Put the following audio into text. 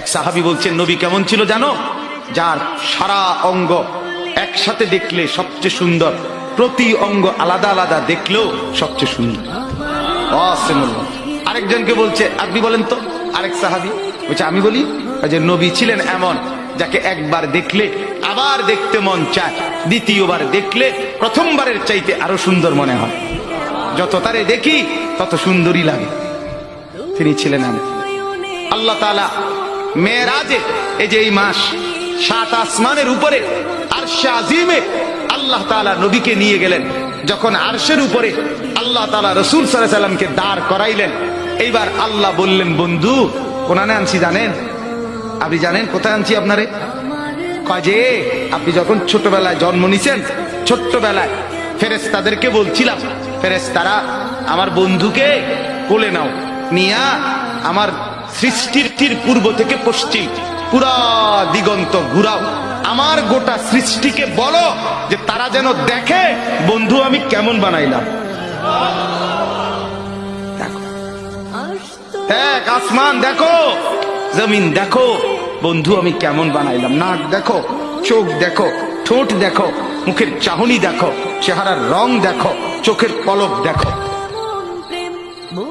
এক সাহাবি বলছেন, নবী কেমন ছিল জানো? যার সারা অঙ্গ একসাথে দেখলে সবচেয়ে সুন্দর, প্রতি অঙ্গ আলাদা আলাদা দেখলেও সবচেয়ে সুন্দর। আরেকজনকে বলছে, আপনি বলেন তো? আরেক সাহাবি বলছে, আমি বলি যে নবী ছিলেন এমন, যাকে একবার দেখলে আবার দেখতে মন চায়, দ্বিতীয়বার দেখলে প্রথমবারের চাইতে আরও সুন্দর মনে হয়। যত তারে দেখি, তত সুন্দরই লাগে। তিনি ছিলেন আমি আল্লাহ তালা মেয়েরাজে, এই যে এই মাস, সাত আসমানের উপরে আরশে আজিমে আল্লাহ তালা নবীকে নিয়ে গেলেন। যখন আরশের উপরে আল্লাহ তালা রসুল সাল্লামকে দাঁড় করাইলেন, এইবার আল্লাহ বললেন, বন্ধু, কোনানে আনছি জানেন? আপনি জানেন, কোথায় আনছি আপনারে? যে, আপনি যখন ছোটবেলায় জন্ম নিছেন, ছোট্টবেলায় ফেরেস তাদেরকে বলছিলাম ফেরেস তারা আমার বন্ধুকে কোলে নাও, নিয়া আমার সৃষ্টির তীর পূর্ব থেকে পশ্চিম, পুরা দিগন্ত ঘুরাও। আমার গোটা সৃষ্টিকে বলো যে তারা যেন দেখে, বন্ধু, আমি কেমন বানাইলাম। এক আসমান দেখো, জমিন দেখো, বন্ধু, আমি কেমন বানাইলাম। নাক দেখো, চোখ দেখো, ঠোঁট দেখো, মুখের চাহনি দেখো, চেহারার রং দেখো, চোখের পলক দেখো।